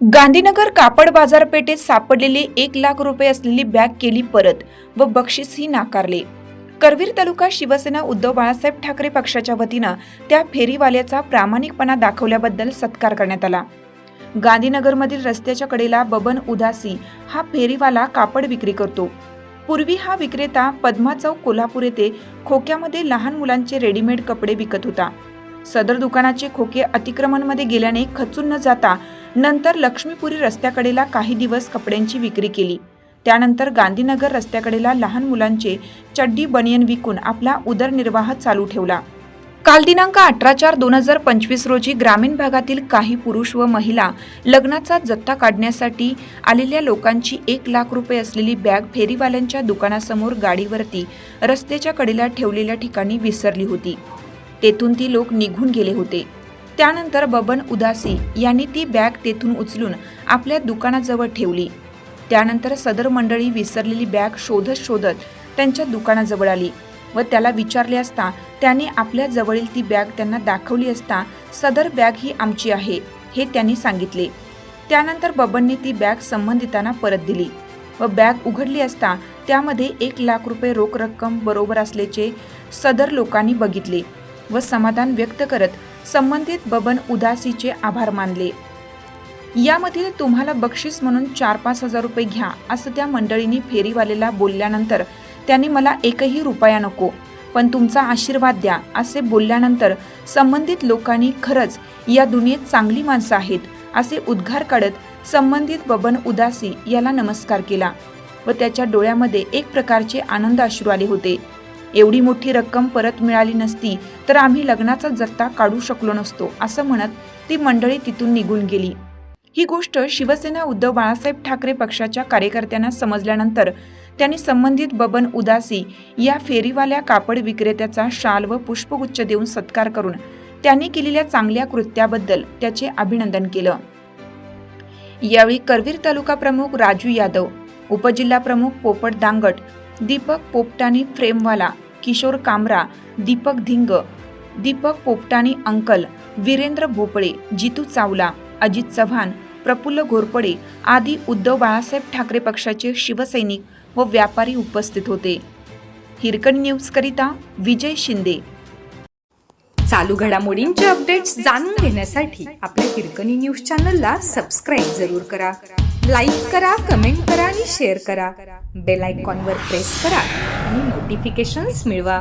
गांधीनगर कापड बाजारपेठेत सापडलेली एक लाख रुपये असलेली बॅग केली परत व बक्षीसही नाकारले. करवीर तालुका शिवसेना उद्धव बाळासाहेब ठाकरे पक्षाच्या वतीनं त्या फेरीवाल्याचा प्रामाणिकपणा दाखवल्याबद्दल सत्कार करण्यात आला. गांधीनगरमधील रस्त्याच्या कडेला बबन उदासी हा फेरीवाला कापड विक्री करतो. पूर्वी हा विक्रेता पद्मा चौक कोल्हापूर येथे खोक्यामध्ये लहान मुलांचे रेडीमेड कपडे विकत होता. सदर दुकानाचे खोके अतिक्रमणमध्ये गेल्याने खचून न जाता नंतर लक्ष्मीपुरी रस्त्याकडेला काही दिवस कपड्यांची विक्री केली. त्यानंतर गांधीनगर रस्त्याकडेला लहान मुलांचे चड्डी बनियन विकून आपला उदरनिर्वाह चालू ठेवला. काल दिनांक अठरा चार दोन हजार पंचवीस रोजी ग्रामीण भागातील काही पुरुष व महिला लग्नाचा जत्ता काढण्यासाठी आलेल्या लोकांची एक लाख रुपये असलेली बॅग फेरीवाल्यांच्या दुकानासमोर गाडीवरती रस्त्याच्या कडेला ठेवलेल्या ठिकाणी विसरली होती. तेथून ती लोक निघून गेले होते. त्यानंतर बबन उदासी यांनी ती बॅग तेथून उचलून आपल्या दुकानाजवळ ठेवली. त्यानंतर सदर मंडळी विसरलेली बॅग शोधत शोधत त्यांच्या दुकानाजवळ आली व त्याला विचारले असता त्याने आपल्या जवळील ती बॅग त्यांना दाखवली असता सदर बॅग ही आमची आहे हे त्यांनी सांगितले. त्यानंतर बबनने ती बॅग संबंधितांना परत दिली व बॅग उघडली असता त्यामध्ये एक लाख रुपये रोख रक्कम बरोबर असल्याचे सदर लोकांनी बघितले व समाधान व्यक्त करत संबंधित बबन उदासीचे आभार मानले. यामधील तुम्हाला बक्षीस म्हणून चार पाच हजार रुपये घ्या असं त्या मंडळींनी फेरीवालेला बोलल्यानंतर त्यांनी मला एकही रुपया नको पण तुमचा आशीर्वाद द्या असे बोलल्यानंतर संबंधित लोकांनी खरंच या दुनियेत चांगली माणसं आहेत असे उद्गार काढत संबंधित बबन उदासी याला नमस्कार केला व त्याच्या डोळ्यामध्ये एक प्रकारचे आनंद अश्रू आले होते. एवढी मोठी रक्कम परत मिळाली नसती तर आम्ही लग्नाचा जत्ता काढू शकलो नसतो असं म्हणत ती मंडळी तिथून निघून गेली. ही गोष्ट शिवसेना उद्धव बाळासाहेब ठाकरे पक्षाच्या कार्यकर्त्यांना समजल्यानंतर त्यांनी संबंधित बबन उदासी या फेरीवाल्या कापड विक्रेत्याचा शाल व पुष्पगुच्छ देऊन सत्कार करून त्यांनी केलेल्या चांगल्या कृत्याबद्दल त्याचे अभिनंदन केलं. यावेळी करवीर तालुका प्रमुख राजू यादव उपजिल्हा प्रमुख पोपट दांगट दीपक पोपटानी फ्रेमवाला किशोर कामरा दीपक धिंग दीपक पोपटानी अंकल वीरेंद्र भोपळे जितू चावला अजित चव्हाण प्रफुल्ल घोरपडे आदी उद्धव बाळासाहेब ठाकरे पक्षाचे शिवसैनिक व व्यापारी उपस्थित होते. हिरकणी न्यूजकरिता विजय शिंदे. चालू घडामोडींचे अपडेट्स जाणून घेण्यासाठी आपल्या हिरकणी न्यूज चॅनलला सबस्क्राईब जरूर करा. लाईक करा कमेंट करा आणि शेअर करा. बेल आयकॉनवर प्रेस करा आणि नोटिफिकेशन्स मिळवा.